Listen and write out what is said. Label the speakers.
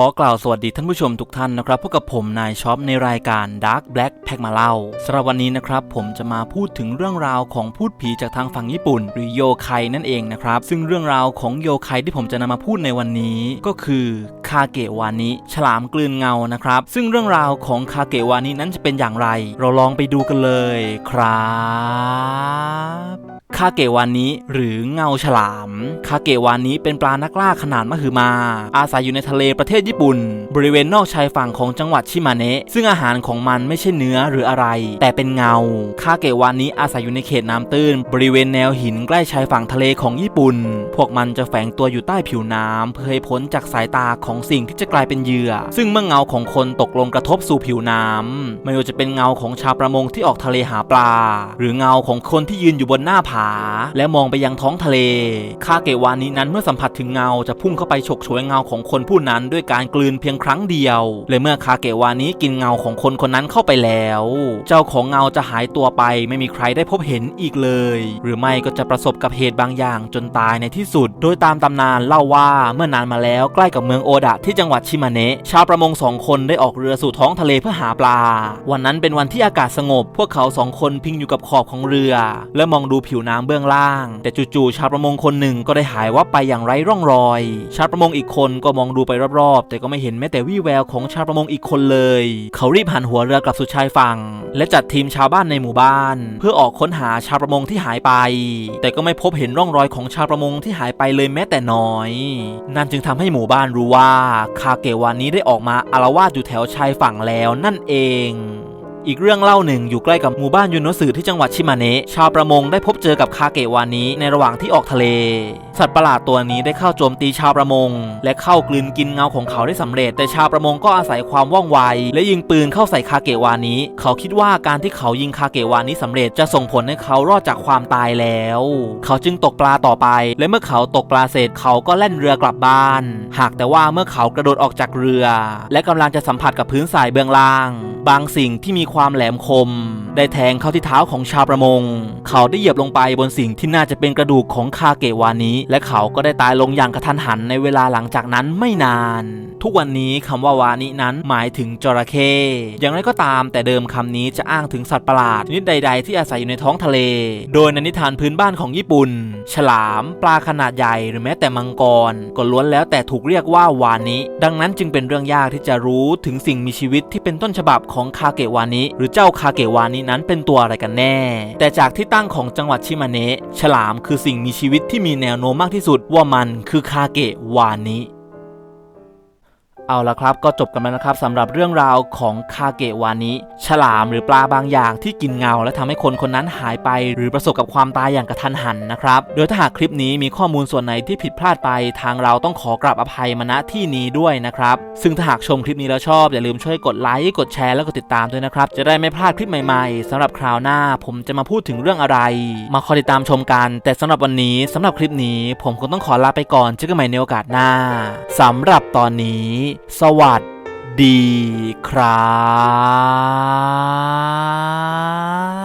Speaker 1: ขอกล่าวสวัสดีท่านผู้ชมทุกท่านนะครับพบกับผมนายช็อปในรายการ Dark Black Pack มาเล่าสำหรับวันนี้นะครับผมจะมาพูดถึงเรื่องราวของพูดผีจากทางฝั่งญี่ปุ่น หรือโยไคนั่นเองนะครับ ซึ่งเรื่องราวของโยไคที่ผมจะนำมาพูดในวันนี้ ก็คือคาเกะวานิฉลามกลืนเงานะครับ ซึ่งเรื่องราวของคาเกะวานินั้นจะเป็นอย่างไร เราลองไปดูกันเลยครับ คาเกวานิหรือเงาฉลาม คาเกวานิเป็นปลานักล่าขนาดมหึมา อาศัยอยู่ในทะเลประเทศญี่ปุ่น บริเวณนอกชายฝั่งของจังหวัดชิมาเนะซึ่งอาหารของมันไม่ใช่เนื้อหรืออะไร แต่เป็นเงา คาเกวานิอาศัยอยู่ในเขตน้ำตื้น บริเวณแนวหินใกล้ชายฝั่งทะเลของญี่ปุ่น พวกมันจะแฝงตัวอยู่ใต้ผิวน้ำเพื่อให้พ้นจากสายตาของสิ่งที่จะกลายเป็นเหยื่อ ซึ่งเมื่อเงาของคนตกลงกระทบสู่ผิวน้ำไม่ว่าจะเป็นเงาของชาวประมงที่ออกทะเลหาปลา หรือเงาของคนที่ยืนอยู่บนหน้าผาและมองไปยังท้องทะเล คาเกวานินั้นเมื่อสัมผัสถึงเงาจะพุ่งเข้าไปฉกฉวยเงาของคนผู้นั้นด้วยการกลืนเพียงครั้งเดียว และเมื่อคาเกวานิกินเงาของคนคนนั้นเข้าไปแล้ว เจ้าของเงาจะหายตัวไปไม่มีใครได้พบเห็นอีกเลย หรือไม่ก็จะประสบกับเหตุบางอย่างจนตายในที่สุด โดยตามตำนานเล่าว่าเมื่อนานมาแล้วใกล้กับเมืองโอดะที่จังหวัดชิมาเนะชาวประมงสองคนได้ออกเรือสู่ท้องทะเลเพื่อหาปลา วันนั้นเป็นวันที่อากาศสงบ พวกเขาสองคนพิงอยู่กับขอบของเรือ และมองดูผิวน้ำเบื้องล่าง แต่จู่ๆชาวประมงคนหนึ่งก็ได้หายวับไปอย่างไร้ร่องรอย ชาวประมงอีกคนก็มองดูไปรอบๆ แต่ก็ไม่เห็นแม้แต่วี่แววของชาวประมงอีกคนเลย เขารีบหันหัวเรือกลับสู่ชายฝั่ง และจัดทีมชาวบ้านในหมู่บ้าน เพื่อออกค้นหาชาวประมงที่หายไป แต่ก็ไม่พบเห็นร่องรอยของชาวประมงที่หายไปเลยแม้แต่น้อย นั่นจึงทำให้หมู่บ้านรู้ว่าคาเกวานี้ได้ออกมาอารวาสอยู่แถวชายฝั่งแล้วนั่นเอง อีกเรื่องเล่าหนึ่งอยู่ใกล้กับหมู่บ้านยูโนสึที่จังหวัดชิมาเนะชาวประมงได้พบเจอกับคาเกวานี้ในระหว่างที่ออกทะเล สัตว์ประหลาดตัวนี้ได้เข้าโจมตีชาวประมง และเข้ากลืนกินเงาของเขาได้สำเร็จ แต่ชาวประมงก็อาศัยความว่องไว และยิงปืนเข้าใส่คาเกวานี้เขาคิดว่าการที่เขายิงคาเกวานี้สำเร็จจะส่งผลให้เขารอดจากความตายแล้ว เขาจึงตกปลาต่อไป และเมื่อเขาตกปลาเสร็จเขาก็แล่นเรือกลับบ้าน หากแต่ว่าเมื่อเขากระโดดออกจากเรือ และกำลังจะสัมผัสกับพื้นทรายเบื้องล่าง บางสิ่งที่มีความแหลมคม ได้แทงเข้าที่เท้าของชาวประมง เขาได้เหยียบลงไปบนสิ่งที่น่าจะเป็นกระดูกของคาเกวานี้ และเขาก็ได้ตายลงอย่างกระทันหันในเวลาหลังจากนั้นไม่นาน ทุกวันนี้คำว่าวานินั้นหมายถึงจระเข้อย่างไรก็ตามแต่เดิมคำนี้จะอ้างถึงสัตว์ประหลาดชนิดใด ๆ ที่อาศัยอยู่ในท้องทะเล โดยในนิทานพื้นบ้านของญี่ปุ่น ฉลาม ปลาขนาดใหญ่หรือแม้แต่มังกรก็ล้วนแล้วแต่ถูกเรียกว่าวานิดังนั้นจึงเป็นเรื่องยากที่จะรู้ถึงสิ่งมีชีวิตที่เป็นต้นฉบับของคาเกวานิหรือเจ้าคาเกวานินั้นเป็นตัวอะไรกันแน่ แต่จากที่ตั้งของจังหวัดชิมาเนะฉลามคือสิ่งมีชีวิตที่มีแนวโน้มมากที่สุดว่ามันคือคาเกวานิ เอาละครับก็จบกันแล้วนะครับสำหรับเรื่องราวของคาเกวานิฉลามหรือปลาบางอย่างที่กินเงา และทำให้คนคนนั้นหายไป หรือประสบกับความตายอย่างกระทันหันนะครับ โดยถ้าหากคลิปนี้มีข้อมูลส่วนไหนที่ผิดพลาดไป ทางเราต้องขอกราบอภัยมาณที่นี้ด้วยนะครับซึ่งถ้าหากชมคลิปนี้แล้วชอบ อย่าลืมช่วยกดไลค์กดแชร์แล้วก็ติดตามด้วยนะครับจะได้ไม่พลาดคลิปใหม่ๆสำหรับคราวหน้าผมจะมาพูดถึงเรื่องอะไร มาคอยติดตามชมกัน แต่สำหรับวันนี้สำหรับคลิปนี้ ผมคงต้องขอลาไปก่อนเจอกันใหม่ในโอกาสหน้าสำหรับตอนนี้สวัสดีครับ